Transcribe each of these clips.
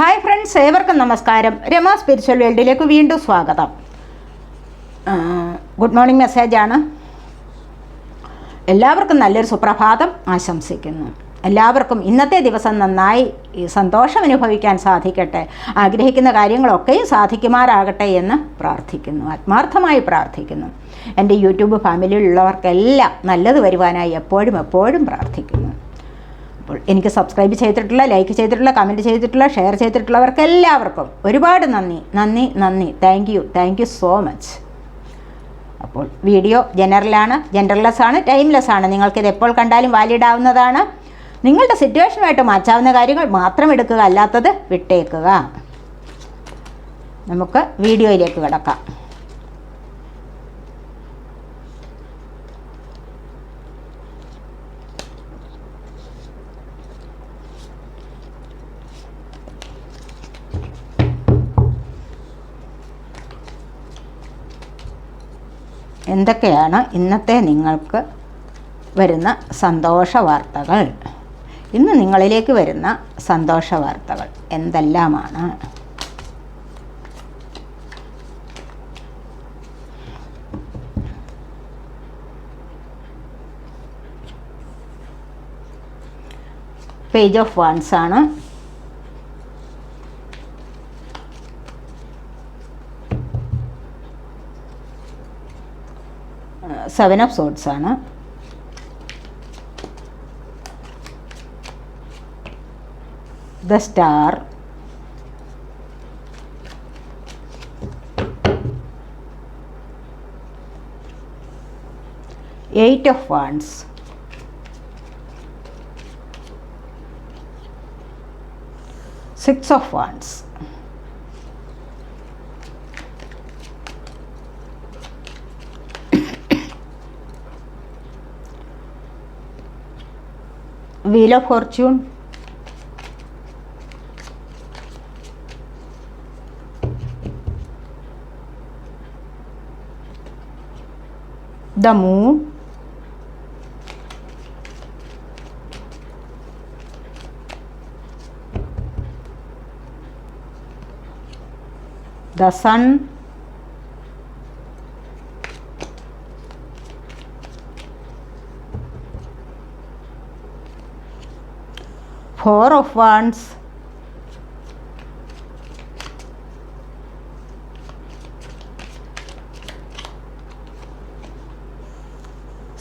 Hi friends ഏവർക്കും നമസ്കാരം. Rama spiritual വേൾഡിലേക്ക് വീണ്ടും സ്വാഗതം. ഗുഡ് മോർണിംഗ് മെസ്സേജാണ് എല്ലാവർക്കും നല്ലൊരു സുപ്രഭാതം ആശംസിക്കുന്നു. എല്ലാവർക്കും ഇന്നത്തെ ദിവസം നന്നായി സന്തോഷം അനുഭവിക്കാൻ സാധിക്കട്ടെ. ആഗ്രഹിക്കുന്ന കാര്യങ്ങളൊക്കെയും സാധിക്കുമാറാകട്ടെ എന്ന് പ്രാർത്ഥിക്കുന്നു. ആത്മാർത്ഥമായി പ്രാർത്ഥിക്കുന്നു. എന്റെ യൂട്യൂബ് ഫാമിലിയിലുള്ളവർക്കെല്ലാം നല്ലത് വരുവാനായി എപ്പോഴും എപ്പോഴും പ്രാർത്ഥിക്കുന്നു. അപ്പോൾ എനിക്ക് സബ്സ്ക്രൈബ് ചെയ്തിട്ടുള്ള ലൈക്ക് ചെയ്തിട്ടുള്ള കമന്റ് ചെയ്തിട്ടുള്ള ഷെയർ ചെയ്തിട്ടുള്ളവർക്ക് എല്ലാവർക്കും ഒരുപാട് നന്ദി നന്ദി നന്ദി. Thank you thank you so much അപ്പോൾ വീഡിയോ ജനറലാണ് ജനറൽലെസ് ആണ് ടൈംലെസ് ആണ്. നിങ്ങൾക്കിത് എപ്പോൾ കണ്ടാലും വാലിഡ് ആവുന്നതാണ്. നിങ്ങളുടെ സിറ്റുവേഷനുമായിട്ട് മാച്ചാവുന്ന കാര്യങ്ങൾ മാത്രം എടുക്കുക അല്ലാത്തത് വിട്ടേക്കുക. നമുക്ക് വീഡിയോയിലേക്ക് കിടക്കാം. എന്തൊക്കെയാണ് ഇന്നത്തെ നിങ്ങൾക്ക് വരുന്ന സന്തോഷ വാർത്തകൾ? ഇന്ന് നിങ്ങളിലേക്ക് വരുന്ന സന്തോഷ വാർത്തകൾ എന്തെല്ലാമാണ്? പേജ് ഓഫ് വൺസ് ആണ്. സെവൻ ഓഫ് സോട്ട്സ് ആണ്. The star eight of wands six of wands wheel of fortune the moon the sun Four of wands.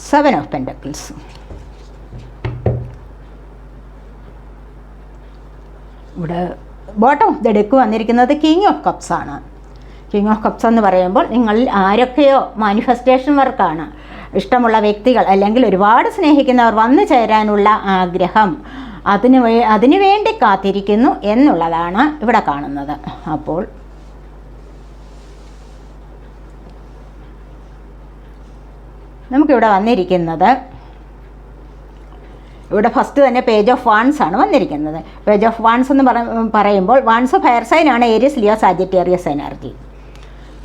Seven of pentacles ഇവിടെ ബോട്ടം ഓഫ് ദ ഡെക്ക് വന്നിരിക്കുന്നത് king of cups ആണ്. King of cups എന്ന് പറയുമ്പോൾ നിങ്ങളിൽ ആരൊക്കെയോ manifestation വർക്കാണ് ഇഷ്ടമുള്ള വ്യക്തികൾ അല്ലെങ്കിൽ ഒരുപാട് സ്നേഹിക്കുന്നവർ വന്നു ചേരാനുള്ള ആഗ്രഹം അതിന് വേ അതിനു വേണ്ടി കാത്തിരിക്കുന്നു എന്നുള്ളതാണ് ഇവിടെ കാണുന്നത്. അപ്പോൾ നമുക്കിവിടെ വന്നിരിക്കുന്നത് ഇവിടെ ഫസ്റ്റ് തന്നെ പേജ് ഓഫ് വാൺസ് ആണ് വന്നിരിക്കുന്നത്. പേജ് ഓഫ് വാൺസ് എന്ന് പറ- പറയുമ്പോൾ വാൺസ് ഫയർ സൈൻ ആണ് ഏരിയസ് ലിയോ സാജിറ്റേറിയസ് എനർജി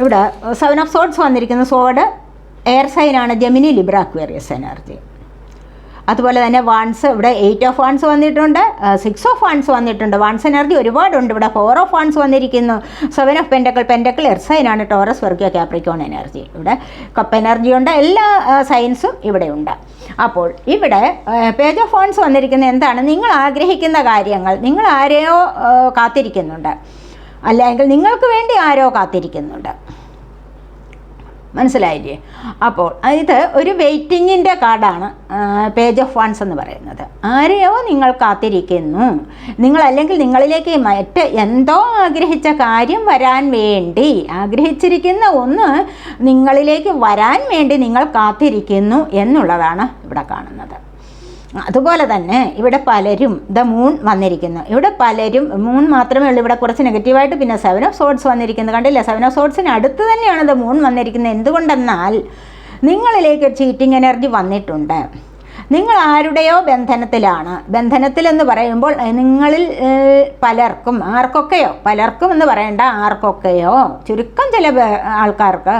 ഇവിടെ സെവൻ ഓഫ് സോഡ്സ് വന്നിരിക്കുന്നു. സോഡ് എയർ സൈൻ ആണ് ജെമിനി ലിബ്ര അക്വേറിയസ് എനർജി. അതുപോലെ തന്നെ വാൺസ് ഇവിടെ എയ്റ്റ് ഓഫ് വാൺസ് വന്നിട്ടുണ്ട് സിക്സ് ഓഫ് വാൺസ് വന്നിട്ടുണ്ട്. വാൺസ് എനർജി ഒരുപാടുണ്ട്. ഇവിടെ ഫോർ ഓഫ് വാൺസ് വന്നിരിക്കുന്നു. സെവൻ ഓഫ് പെൻഡക്കിൾ പെൻഡക്കിൾ എർസൈനാണ് ടോറസ് വർക്കിയ കാപ്രിക്കോൺ എനർജി. ഇവിടെ കപ്പ് എനർജി ഉണ്ട്. എല്ലാ സയൻസും ഇവിടെ ഉണ്ട്. അപ്പോൾ ഇവിടെ പേജ് ഓഫ് വാൺസ് വന്നിരിക്കുന്നത് എന്താണ്? നിങ്ങൾ ആഗ്രഹിക്കുന്ന കാര്യങ്ങൾ നിങ്ങൾ ആരെയോ കാത്തിരിക്കുന്നുണ്ട്. അല്ലെങ്കിൽ നിങ്ങൾക്ക് വേണ്ടി ആരോ കാത്തിരിക്കുന്നുണ്ട്. മനസ്സിലായില്ലേ? അപ്പോൾ ഇത് ഒരു വെയിറ്റിങ്ങിന്റെ കാർഡാണ് പേജ് ഓഫ് വൺസ് എന്ന് പറയുന്നത്. ആരെയോ നിങ്ങൾ കാത്തിരിക്കുന്നു. നിങ്ങൾ അല്ലെങ്കിൽ നിങ്ങളിലേക്ക് മറ്റ് എന്തോ ആഗ്രഹിച്ച കാര്യം വരാൻ വേണ്ടി ആഗ്രഹിച്ചിരിക്കുന്ന ഒന്ന് നിങ്ങളിലേക്ക് വരാൻ വേണ്ടി നിങ്ങൾ കാത്തിരിക്കുന്നു എന്നുള്ളതാണ് ഇവിടെ കാണുന്നത്. അതുപോലെ തന്നെ ഇവിടെ പലരും ദ മൂൺ വന്നിരിക്കുന്നു. ഇവിടെ പലരും മൂൺ മാത്രമേ ഉള്ളൂ. ഇവിടെ കുറച്ച് നെഗറ്റീവായിട്ട് പിന്നെ സെവൻ ഓഫ് സോഡ്സ് വന്നിരിക്കുന്നു. കണ്ടില്ല? സെവൻ ഓഫ് സോഡ്സിന് അടുത്ത് തന്നെയാണ് ദ മൂൺ വന്നിരിക്കുന്നത്. എന്തുകൊണ്ടെന്നാൽ നിങ്ങളിലേക്ക് ചീറ്റിംഗ് എനർജി വന്നിട്ടുണ്ട്. നിങ്ങൾ ആരുടെയോ ബന്ധനത്തിലാണ്. ബന്ധനത്തിലെന്ന് പറയുമ്പോൾ നിങ്ങളിൽ പലർക്കും ആർക്കൊക്കെയോ പലർക്കും എന്ന് പറയേണ്ട ആർക്കൊക്കെയോ ചുരുക്കം ചില ആൾക്കാർക്ക്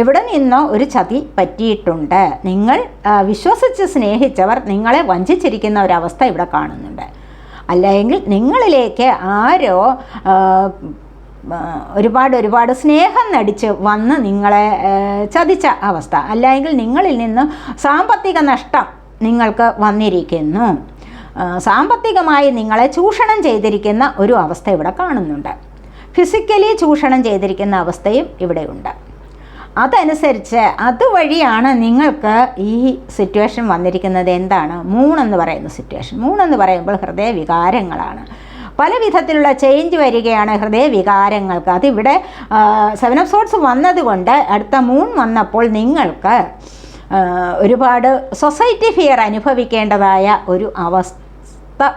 എവിടെ നിന്നോ ഒരു ചതി പറ്റിയിട്ടുണ്ട്. നിങ്ങൾ വിശ്വസിച്ച് സ്നേഹിച്ചവർ നിങ്ങളെ വഞ്ചിച്ചിരിക്കുന്ന ഒരവസ്ഥ ഇവിടെ കാണുന്നുണ്ട്. അല്ലെങ്കിൽ നിങ്ങളിലേക്ക് ആരോ ഒരുപാട് ഒരുപാട് സ്നേഹം നടിച്ച് വന്ന് നിങ്ങളെ ചതിച്ച അവസ്ഥ. അല്ലെങ്കിൽ നിങ്ങളിൽ നിന്ന് സാമ്പത്തിക നഷ്ടം നിങ്ങൾക്ക് വന്നിരിക്കുന്നു. സാമ്പത്തികമായി നിങ്ങളെ ചൂഷണം ചെയ്തിരിക്കുന്ന ഒരു അവസ്ഥ ഇവിടെ കാണുന്നുണ്ട്. ഫിസിക്കലി ചൂഷണം ചെയ്തിരിക്കുന്ന അവസ്ഥയും ഇവിടെയുണ്ട് അതനുസരിച്ച് അതുവഴിയാണ് നിങ്ങൾക്ക് ഈ സിറ്റുവേഷൻ വന്നിരിക്കുന്നത്. എന്താണ്? മൂണെന്ന് പറയുന്ന സിറ്റുവേഷൻ മൂണെന്ന് പറയുമ്പോൾ ഹൃദയ വികാരങ്ങളാണ് പല വിധത്തിലുള്ള ചേഞ്ച് വരികയാണ് ഹൃദയ വികാരങ്ങൾക്ക് അതിവിടെ സെവൻ ഓഫ് സോട്ട്സ് വന്നതുകൊണ്ട് അടുത്ത മൂൺ വന്നപ്പോൾ നിങ്ങൾക്ക് ഒരുപാട് സൊസൈറ്റി ഫിയർ അനുഭവിക്കേണ്ടതായ ഒരു അവസ്ഥ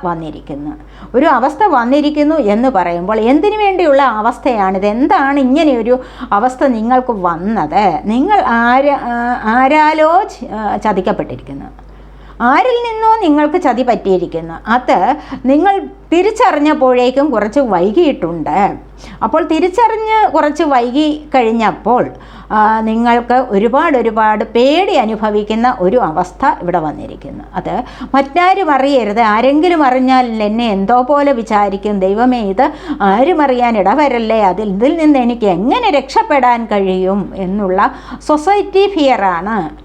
വന്നിരിക്കുന്നു. ഒരു അവസ്ഥ വന്നിരിക്കുന്നു എന്ന് പറയുമ്പോൾ എന്തിനു വേണ്ടിയുള്ള അവസ്ഥയാണിത്? എന്താണ് ഇങ്ങനെയൊരു അവസ്ഥ നിങ്ങൾക്ക് വന്നത്? നിങ്ങൾ ആര ആരാലോ ചതിക്കപ്പെട്ടിരിക്കുന്നു. ആരിൽ നിന്നോ നിങ്ങൾക്ക് ചതി പറ്റിയിരിക്കുന്നു. അത് നിങ്ങൾ തിരിച്ചറിഞ്ഞപ്പോഴേക്കും കുറച്ച് വൈകിയിട്ടുണ്ട്. അപ്പോൾ തിരിച്ചറിഞ്ഞ് കുറച്ച് വൈകി കഴിഞ്ഞപ്പോൾ നിങ്ങൾക്ക് ഒരുപാട് ഒരുപാട് പേടി അനുഭവിക്കുന്ന ഒരു അവസ്ഥ ഇവിടെ വന്നിരിക്കുന്നു. അത് മറ്റാരും അറിയരുത്. ആരെങ്കിലും അറിഞ്ഞാൽ എന്നെ എന്തോ പോലെ വിചാരിക്കും. ദൈവമേ ഇത് ആരും അറിയാൻ ഇടവരല്ലേ? അതിൽ ഇതിൽ നിന്ന് എനിക്ക് എങ്ങനെ രക്ഷപ്പെടാൻ കഴിയും എന്നുള്ള സൊസൈറ്റി ഫിയറാണ്.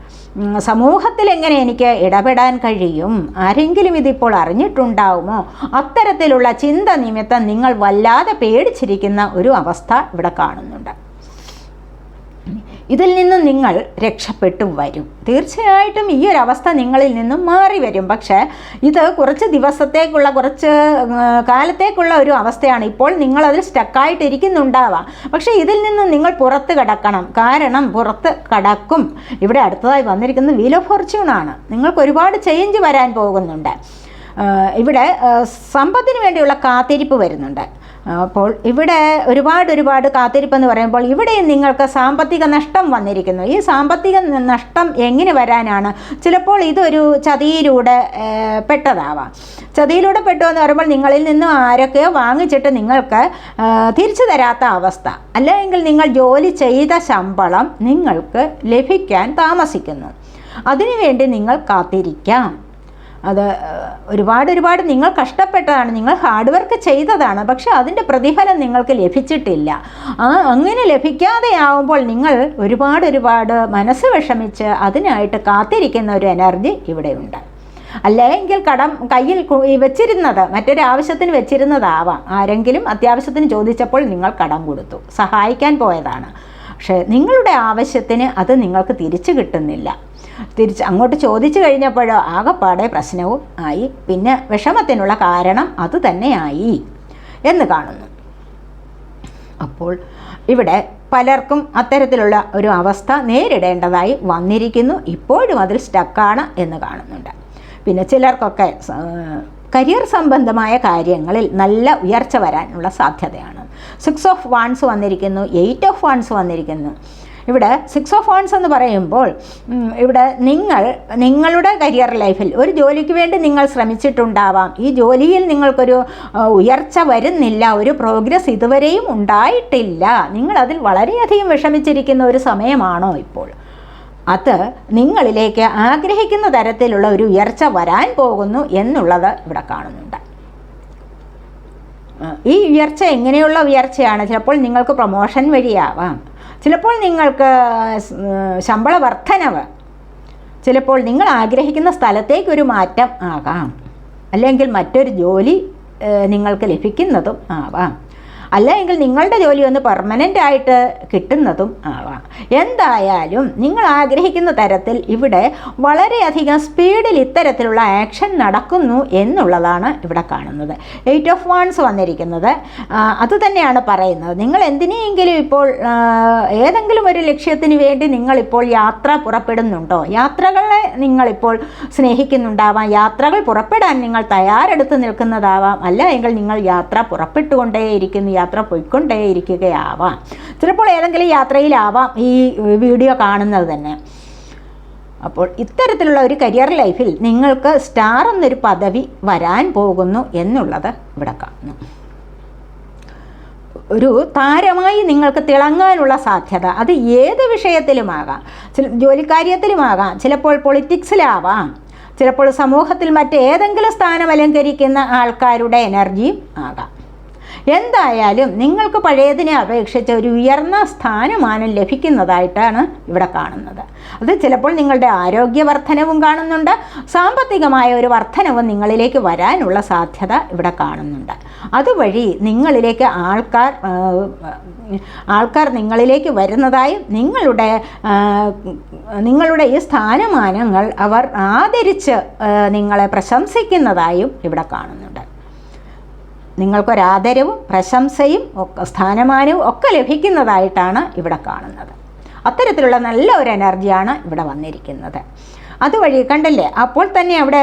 സമൂഹത്തിൽ എങ്ങനെ എനിക്ക് ഇടപെടാൻ കഴിയും? ആരെങ്കിലും ഇതിപ്പോൾ അറിഞ്ഞിട്ടുണ്ടാവുമോ? അത്തരത്തിലുള്ള ചിന്ത നിമിത്തം നിങ്ങൾ വല്ലാതെ പേടിച്ചിരിക്കുന്ന ഒരു അവസ്ഥ ഇവിടെ കാണുന്നുണ്ട്. ഇതിൽ നിന്നും നിങ്ങൾ രക്ഷപ്പെട്ടു വരും. തീർച്ചയായിട്ടും ഈ ഒരു അവസ്ഥ നിങ്ങളിൽ നിന്നും മാറി വരും. പക്ഷേ ഇത് കുറച്ച് ദിവസത്തേക്കുള്ള കുറച്ച് കാലത്തേക്കുള്ള ഒരു അവസ്ഥയാണ്. ഇപ്പോൾ നിങ്ങളതിൽ സ്റ്റക്കായിട്ടിരിക്കുന്നുണ്ടാവാം. പക്ഷേ ഇതിൽ നിന്നും നിങ്ങൾ പുറത്ത് കടക്കണം. കാരണം പുറത്ത് കടക്കും. ഇവിടെ അടുത്തതായി വന്നിരിക്കുന്നത് വീൽ ഓഫ് ഫോർച്യൂണാണ് നിങ്ങൾക്ക് ഒരുപാട് ചേഞ്ച് വരാൻ പോകുന്നുണ്ട്. ഇവിടെ സമ്പത്തിന് വേണ്ടിയുള്ള കാത്തിരിപ്പ് വരുന്നുണ്ട്. അപ്പോൾ ഇവിടെ ഒരുപാട് ഒരുപാട് കാത്തിരിപ്പെന്ന് പറയുമ്പോൾ ഇവിടെയും നിങ്ങൾക്ക് സാമ്പത്തിക നഷ്ടം വന്നിരിക്കുന്നു. ഈ സാമ്പത്തിക നഷ്ടം എങ്ങനെ വരാനാണ്? ചിലപ്പോൾ ഇതൊരു ചതിയിലൂടെ പെട്ടതാവാം. ചതിയിലൂടെ പെട്ടു എന്ന് പറയുമ്പോൾ നിങ്ങളിൽ നിന്നും ആരൊക്കെയോ വാങ്ങിച്ചിട്ട് നിങ്ങൾക്ക് തിരിച്ചു തരാത്ത അവസ്ഥ. അല്ലെങ്കിൽ നിങ്ങൾ ജോലി ചെയ്ത ശമ്പളം നിങ്ങൾക്ക് ലഭിക്കാൻ താമസിക്കുന്നു. അതിനുവേണ്ടി നിങ്ങൾ കാത്തിരിക്കാം. അത് ഒരുപാട് ഒരുപാട് നിങ്ങൾ കഷ്ടപ്പെട്ടതാണ് നിങ്ങൾ ഹാർഡ് വർക്ക് ചെയ്തതാണ് പക്ഷെ അതിന്റെ പ്രതിഫലം നിങ്ങൾക്ക് ലഭിച്ചിട്ടില്ല. അങ്ങനെ ലഭിക്കാതെ ആവുമ്പോൾ നിങ്ങൾ ഒരുപാട് ഒരുപാട് മനസ്സ് വിഷമിച്ച് അതിനായിട്ട് കാത്തിരിക്കുന്ന ഒരു എനർജി ഇവിടെയുണ്ട് അല്ലെങ്കിൽ കടം കയ്യിൽ വെച്ചിരുന്നത് മറ്റൊരു ആവശ്യത്തിന് വെച്ചിരുന്നതാവാം. ആരെങ്കിലും അത്യാവശ്യത്തിന് ചോദിച്ചപ്പോൾ നിങ്ങൾ കടം കൊടുത്തു. സഹായിക്കാൻ പോയതാണ്. പക്ഷേ നിങ്ങളുടെ ആവശ്യത്തിന് അത് നിങ്ങൾക്ക് തിരിച്ചു കിട്ടുന്നില്ല. തിരിച്ച് അങ്ങോട്ട് ചോദിച്ചു കഴിഞ്ഞപ്പോഴോ ആകെപ്പാടെ പ്രശ്നവും ആയി. പിന്നെ വിഷമത്തിനുള്ള കാരണം അത് തന്നെയായി എന്ന് കാണുന്നു. അപ്പോൾ ഇവിടെ പലർക്കും അത്തരത്തിലുള്ള ഒരു അവസ്ഥ നേരിടേണ്ടതായി വന്നിരിക്കുന്നു. ഇപ്പോഴും അതിൽ സ്റ്റക്കാണ് എന്ന് കാണുന്നുണ്ട്. പിന്നെ ചിലർക്കൊക്കെ കരിയർ സംബന്ധമായ കാര്യങ്ങളിൽ നല്ല ഉയർച്ച വരാനുള്ള സാധ്യതയാണ്. സിക്സ് ഓഫ് വാൺസ് വന്നിരിക്കുന്നു എയ്റ്റ് ഓഫ് വാൺസ് വന്നിരിക്കുന്നു. ഇവിടെ സിക്സ് ഓഫ് ഓൺസ് എന്ന് പറയുമ്പോൾ ഇവിടെ നിങ്ങൾ നിങ്ങളുടെ കരിയർ ലൈഫിൽ ഒരു ജോലിക്ക് വേണ്ടി നിങ്ങൾ ശ്രമിച്ചിട്ടുണ്ടാവാം. ഈ ജോലിയിൽ നിങ്ങൾക്കൊരു ഉയർച്ച വരുന്നില്ല ഒരു പ്രോഗ്രസ് ഇതുവരെയും ഉണ്ടായിട്ടില്ല. നിങ്ങൾ അതിൽ വളരെയധികം വിഷമിച്ചിരിക്കുന്ന ഒരു സമയമാണോ ഇപ്പോൾ? അത് നിങ്ങളിലേക്ക് ആഗ്രഹിക്കുന്ന തരത്തിലുള്ള ഒരു ഉയർച്ച വരാൻ പോകുന്നു എന്നുള്ളത് ഇവിടെ കാണുന്നുണ്ട്. ഈ ഉയർച്ച എങ്ങനെയുള്ള ഉയർച്ചയാണ്? ചിലപ്പോൾ നിങ്ങൾക്ക് പ്രൊമോഷൻ വഴിയാവാം. ചിലപ്പോൾ നിങ്ങൾക്ക് ശമ്പള വർധനവ് ചിലപ്പോൾ നിങ്ങൾ ആഗ്രഹിക്കുന്ന സ്ഥലത്തേക്കൊരു മാറ്റം ആകാം. അല്ലെങ്കിൽ മറ്റൊരു ജോലി നിങ്ങൾക്ക് ലഭിക്കുന്നതും ആവാം. അല്ലെങ്കിൽ നിങ്ങളുടെ ജോലി ഒന്ന് പെർമനന്റ് ആയിട്ട് കിട്ടുന്നതും ആവാം. എന്തായാലും നിങ്ങൾ ആഗ്രഹിക്കുന്ന തരത്തിൽ ഇവിടെ വളരെയധികം സ്പീഡിൽ ഇത്തരത്തിലുള്ള ആക്ഷൻ നടക്കുന്നു എന്നുള്ളതാണ് ഇവിടെ കാണുന്നത്. എയ്റ്റ് ഓഫ് വൺസ് വന്നിരിക്കുന്നത്. അതുതന്നെയാണ് പറയുന്നത്. നിങ്ങൾ എന്തിനെയെങ്കിലും ഇപ്പോൾ ഏതെങ്കിലും ഒരു ലക്ഷ്യത്തിന് വേണ്ടി നിങ്ങളിപ്പോൾ യാത്ര പുറപ്പെടുന്നുണ്ടോ? യാത്രകളെ നിങ്ങളിപ്പോൾ സ്നേഹിക്കുന്നുണ്ടാവാം. യാത്രകൾ പുറപ്പെടാൻ നിങ്ങൾ തയ്യാറെടുത്ത് നിൽക്കുന്നതാവാം. അല്ല എങ്കിൽ നിങ്ങൾ യാത്ര പുറപ്പെട്ടുകൊണ്ടേയിരിക്കുന്നു. യാത്ര പോയിക്കൊണ്ടേയിരിക്കുകയാവാം. ചിലപ്പോൾ ഏതെങ്കിലും യാത്രയിലാവാം ഈ വീഡിയോ കാണുന്നത് തന്നെ. അപ്പോൾ ഇത്തരത്തിലുള്ള ഒരു കരിയർ ലൈഫിൽ നിങ്ങൾക്ക് സ്റ്റാർ എന്നൊരു പദവി വരാൻ പോകുന്നു എന്നുള്ളത് ഇവിടെ കാണുന്നു. ഒരു താരമായി നിങ്ങൾക്ക് തിളങ്ങാനുള്ള സാധ്യത. അത് ഏത് വിഷയത്തിലുമാകാം? ചില ജോലിക്കാര്യത്തിലുമാകാം. ചിലപ്പോൾ പൊളിറ്റിക്സിലാവാം. ചിലപ്പോൾ സമൂഹത്തിൽ മറ്റേതെങ്കിലും സ്ഥാനം അലങ്കരിക്കുന്ന ആൾക്കാരുടെ എനർജിയും ആകാം. എന്തായാലും നിങ്ങൾക്ക് പഴയതിനെ അപേക്ഷിച്ച് ഒരു ഉയർന്ന സ്ഥാനമാനം ലഭിക്കുന്നതായിട്ടാണ് ഇവിടെ കാണുന്നത്. അത് ചിലപ്പോൾ നിങ്ങളുടെ ആരോഗ്യവർദ്ധനവും കാണുന്നുണ്ട്. സാമ്പത്തികമായ ഒരു വർധനവും നിങ്ങളിലേക്ക് വരാനുള്ള സാധ്യത ഇവിടെ കാണുന്നുണ്ട്. അതുവഴി നിങ്ങളിലേക്ക് ആൾക്കാർ ആൾക്കാർ നിങ്ങളിലേക്ക് വരുന്നതായും നിങ്ങളുടെ നിങ്ങളുടെ ഈ സ്ഥാനമാനങ്ങൾ അവർ ആദരിച്ച് നിങ്ങളെ പ്രശംസിക്കുന്നതായും ഇവിടെ കാണുന്നുണ്ട്. നിങ്ങൾക്കൊരാദരവും പ്രശംസയും ഒക്കെ സ്ഥാനമാനവും ഒക്കെ ലഭിക്കുന്നതായിട്ടാണ് ഇവിടെ കാണുന്നത്. അത്തരത്തിലുള്ള നല്ല ഒരു എനർജിയാണ് ഇവിടെ വന്നിരിക്കുന്നത്. അതുവഴി കണ്ടല്ലേ? അപ്പോൾ തന്നെ അവിടെ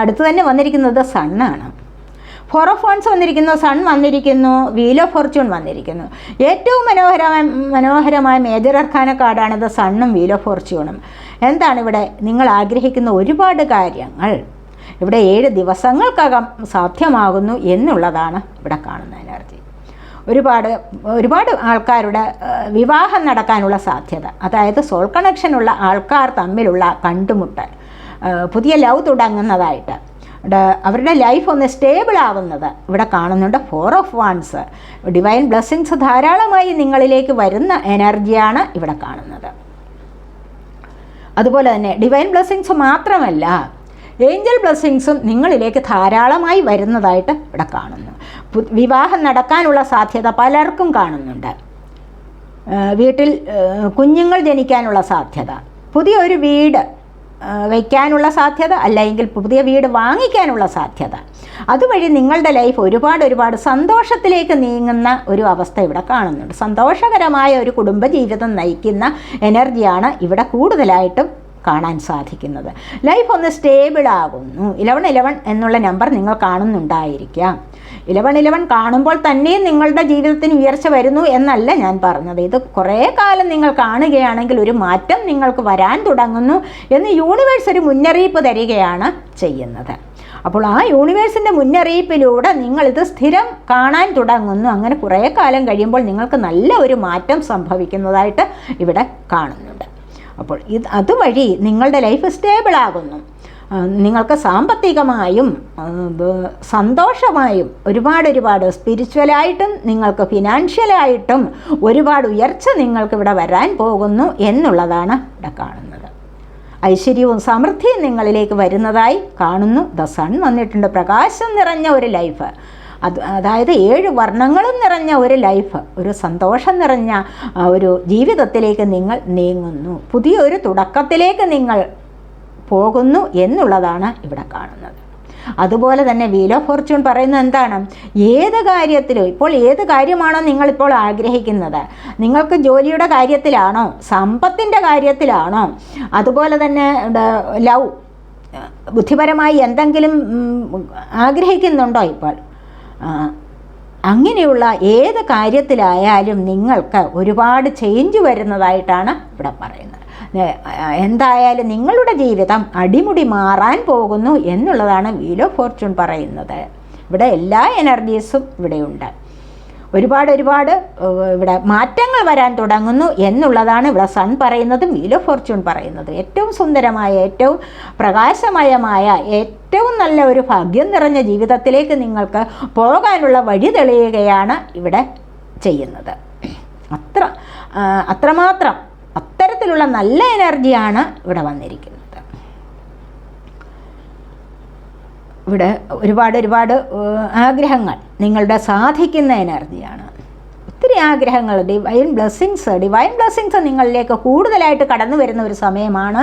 അടുത്ത് തന്നെ വന്നിരിക്കുന്നത് സണ്ണാണ് വൺസ് വന്നിരിക്കുന്നു സൺ വന്നിരിക്കുന്നു വീൽ ഓഫ് ഫോർച്യൂൺ വന്നിരിക്കുന്നു. ഏറ്റവും മനോഹരമായ മനോഹരമായ മേജർ അർഖാന കാർഡാണിത് സണ്ണും വീൽ ഓഫ് ഫോർച്യൂണും. എന്താണ് ഇവിടെ നിങ്ങൾ ആഗ്രഹിക്കുന്ന ഒരുപാട് കാര്യങ്ങൾ? ഇവിടെ ഏഴ് ദിവസങ്ങൾക്കകം സാധ്യമാകുന്നു എന്നുള്ളതാണ് ഇവിടെ കാണുന്ന എനർജി ഒരുപാട് ഒരുപാട് ആൾക്കാരുടെ വിവാഹം നടക്കാനുള്ള സാധ്യത. അതായത് സോൾ കണക്ഷനുള്ള ആൾക്കാർ തമ്മിലുള്ള കണ്ടുമുട്ടൽ. പുതിയ ലവ് തുടങ്ങുന്നതായിട്ട്. അവരുടെ ലൈഫ് ഒന്ന് സ്റ്റേബിൾ ആവുന്നത് ഇവിടെ കാണുന്നുണ്ട്. Four of wands divine blessings ധാരാളമായി നിങ്ങളിലേക്ക് വരുന്ന എനർജിയാണ് ഇവിടെ കാണുന്നത്. അതുപോലെ തന്നെ ഡിവൈൻ ബ്ലെസ്സിങ്സ് മാത്രമല്ല ഏഞ്ചൽ ബ്ലെസ്സിങ്സും നിങ്ങളിലേക്ക് ധാരാളമായി വരുന്നതായിട്ട് ഇവിടെ കാണുന്നു. വിവാഹം നടക്കാനുള്ള സാധ്യത പലർക്കും കാണുന്നുണ്ട്. വീട്ടിൽ കുഞ്ഞുങ്ങൾ ജനിക്കാനുള്ള സാധ്യത പുതിയൊരു വീട് വയ്ക്കാനുള്ള സാധ്യത അല്ലെങ്കിൽ പുതിയ വീട് വാങ്ങിക്കാനുള്ള സാധ്യത. അതുവഴി നിങ്ങളുടെ ലൈഫ് ഒരുപാട് ഒരുപാട് സന്തോഷത്തിലേക്ക് നീങ്ങുന്ന ഒരു അവസ്ഥ ഇവിടെ കാണുന്നുണ്ട്. സന്തോഷകരമായ ഒരു കുടുംബജീവിതം നയിക്കുന്ന എനർജിയാണ് ഇവിടെ കൂടുതലായിട്ടും കാണാൻ സാധിക്കുന്നത്. ലൈഫ് ഒന്ന് സ്റ്റേബിൾ ആകുന്നു. ഇലവൺ ഇലവൺ എന്നുള്ള നമ്പർ നിങ്ങൾ കാണുന്നുണ്ടായിരിക്കാം. ഇലവൺ ഇലവൺ കാണുമ്പോൾ തന്നെയും നിങ്ങളുടെ ജീവിതത്തിന് ഉയർച്ച വരുന്നു എന്നല്ല ഞാൻ പറഞ്ഞത്. ഇത് കുറേ കാലം നിങ്ങൾ കാണുകയാണെങ്കിൽ ഒരു മാറ്റം നിങ്ങൾക്ക് വരാൻ തുടങ്ങുന്നു എന്ന് യൂണിവേഴ്സ് ഒരു മുന്നറിയിപ്പ് തരികയാണ് ചെയ്യുന്നത്. അപ്പോൾ ആ യൂണിവേഴ്സിന്റെ മുന്നറിയിപ്പിലൂടെ നിങ്ങളിത് സ്ഥിരം കാണാൻ തുടങ്ങുന്നു. അങ്ങനെ കുറേ കാലം കഴിയുമ്പോൾ നിങ്ങൾക്ക് നല്ല ഒരു മാറ്റം സംഭവിക്കുന്നതായിട്ട് ഇവിടെ കാണുന്നുണ്ട്. അപ്പോൾ ഇത് അതുവഴി നിങ്ങളുടെ ലൈഫ് സ്റ്റേബിൾ ആകുന്നു. നിങ്ങൾക്ക് സാമ്പത്തികമായും സന്തോഷമായും ഒരുപാട് ഒരുപാട് സ്പിരിച്വലായിട്ടും നിങ്ങൾക്ക് ഫിനാൻഷ്യലായിട്ടും ഒരുപാട് ഉയർച്ച നിങ്ങൾക്ക് ഇവിടെ വരാൻ പോകുന്നു എന്നുള്ളതാണ് ഇവിടെ കാണുന്നത്. ഐശ്വര്യവും സമൃദ്ധിയും നിങ്ങളിലേക്ക് വരുന്നതായി കാണുന്നു. ദ സൺ വന്നിട്ടുണ്ട്. പ്രകാശം നിറഞ്ഞ ഒരു ലൈഫ് അത് അതായത് ഏഴ് വർണങ്ങളും നിറഞ്ഞ ഒരു ലൈഫ് ഒരു സന്തോഷം നിറഞ്ഞ ഒരു ജീവിതത്തിലേക്ക് നിങ്ങൾ നീങ്ങുന്നു. പുതിയൊരു തുടക്കത്തിലേക്ക് നിങ്ങൾ പോകുന്നു എന്നുള്ളതാണ് ഇവിടെ കാണുന്നത്. അതുപോലെ തന്നെ വീൽ ഓഫ് ഫോർച്യൂൺ പറയുന്നത് എന്താണ്? ഏത് കാര്യത്തിലും ഇപ്പോൾ ഏത് കാര്യമാണോ നിങ്ങളിപ്പോൾ ആഗ്രഹിക്കുന്നത്? നിങ്ങൾക്ക് ജോലിയുടെ കാര്യത്തിലാണോ? സമ്പത്തിന്റെ കാര്യത്തിലാണോ? അതുപോലെ തന്നെ ലവ് ബുദ്ധിപരമായി എന്തെങ്കിലും ആഗ്രഹിക്കുന്നുണ്ടോ ഇപ്പോൾ? അങ്ങനെയുള്ള ഏത് കാര്യത്തിലായാലും നിങ്ങൾക്ക് ഒരുപാട് ചേഞ്ച് വരുന്നതായിട്ടാണ് ഇവിടെ പറയുന്നത്. എന്തായാലും നിങ്ങളുടെ ജീവിതം അടിമുടി മാറാൻ പോകുന്നു എന്നുള്ളതാണ് വീൽ ഓഫ് ഫോർച്യൂൺ പറയുന്നത്. ഇവിടെ എല്ലാ എനർജീസും ഇവിടെയുണ്ട്. ഒരുപാട് ഒരുപാട് ഇവിടെ മാറ്റങ്ങൾ വരാൻ തുടങ്ങുന്നു എന്നുള്ളതാണ് ഇവിടെ സൺ പറയുന്നതും വീൽ ഓഫ് ഫോർച്യൂൺ പറയുന്നതും. ഏറ്റവും സുന്ദരമായ ഏറ്റവും പ്രകാശമയമായ ഏറ്റവും നല്ല ഒരു ഭാഗ്യം നിറഞ്ഞ ജീവിതത്തിലേക്ക് നിങ്ങൾക്ക് പോകാനുള്ള വഴി തെളിയുകയാണ് ഇവിടെ ചെയ്യുന്നത്. അത്ര അത്രമാത്രം അത്തരത്തിലുള്ള നല്ല എനർജിയാണ് ഇവിടെ വന്നിരിക്കുന്നത്. ഇവിടെ ഒരുപാട് ഒരുപാട് ആഗ്രഹങ്ങൾ നിങ്ങളുടെ സാധിക്കുന്ന എനർജിയാണ്. ഒത്തിരി ആഗ്രഹങ്ങൾ ഡിവൈൻ ബ്ലെസ്സിങ്സ് ഡിവൈൻ ബ്ലെസ്സിങ്സ് നിങ്ങളിലേക്ക് കൂടുതലായിട്ട് കടന്നു വരുന്ന ഒരു സമയമാണ്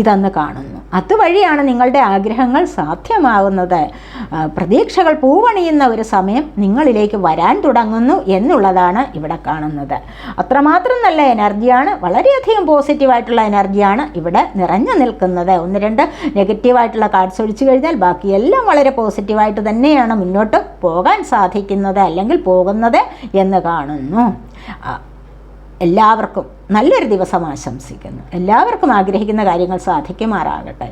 ഇതെന്ന് കാണുന്നു. അതുവഴിയാണ് നിങ്ങളുടെ ആഗ്രഹങ്ങൾ സാധ്യമാകുന്നത്. പ്രതീക്ഷകൾ പൂവണിയുന്ന ഒരു സമയം നിങ്ങളിലേക്ക് വരാൻ തുടങ്ങുന്നു എന്നുള്ളതാണ് ഇവിടെ കാണുന്നത്. അത്രമാത്രം നല്ല എനർജിയാണ് വളരെയധികം പോസിറ്റീവായിട്ടുള്ള എനർജിയാണ് ഇവിടെ നിറഞ്ഞു നിൽക്കുന്നത്. ഒന്ന് രണ്ട് നെഗറ്റീവായിട്ടുള്ള കാർഡ്സ് ഒഴിച്ചു കഴിഞ്ഞാൽ ബാക്കിയെല്ലാം വളരെ പോസിറ്റീവായിട്ട് തന്നെയാണ് മുന്നോട്ട് പോകാൻ സാധിക്കുന്നത് അല്ലെങ്കിൽ പോകുന്നത് എന്ന് കാണുന്നു. ആ, എല്ലാവർക്കും നല്ലൊരു ദിവസം ആശംസിക്കുന്നു. എല്ലാവർക്കും ആഗ്രഹിക്കുന്ന കാര്യങ്ങൾ സാധിക്കുമാറാകട്ടെ.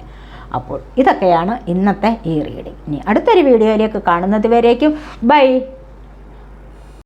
അപ്പോൾ ഇതൊക്കെയാണ് ഇന്നത്തെ ഈ റീഡിംഗ് ഇനി അടുത്തൊരു വീഡിയോയിലേക്ക് കാണുന്നത് വരേക്കും. ബൈ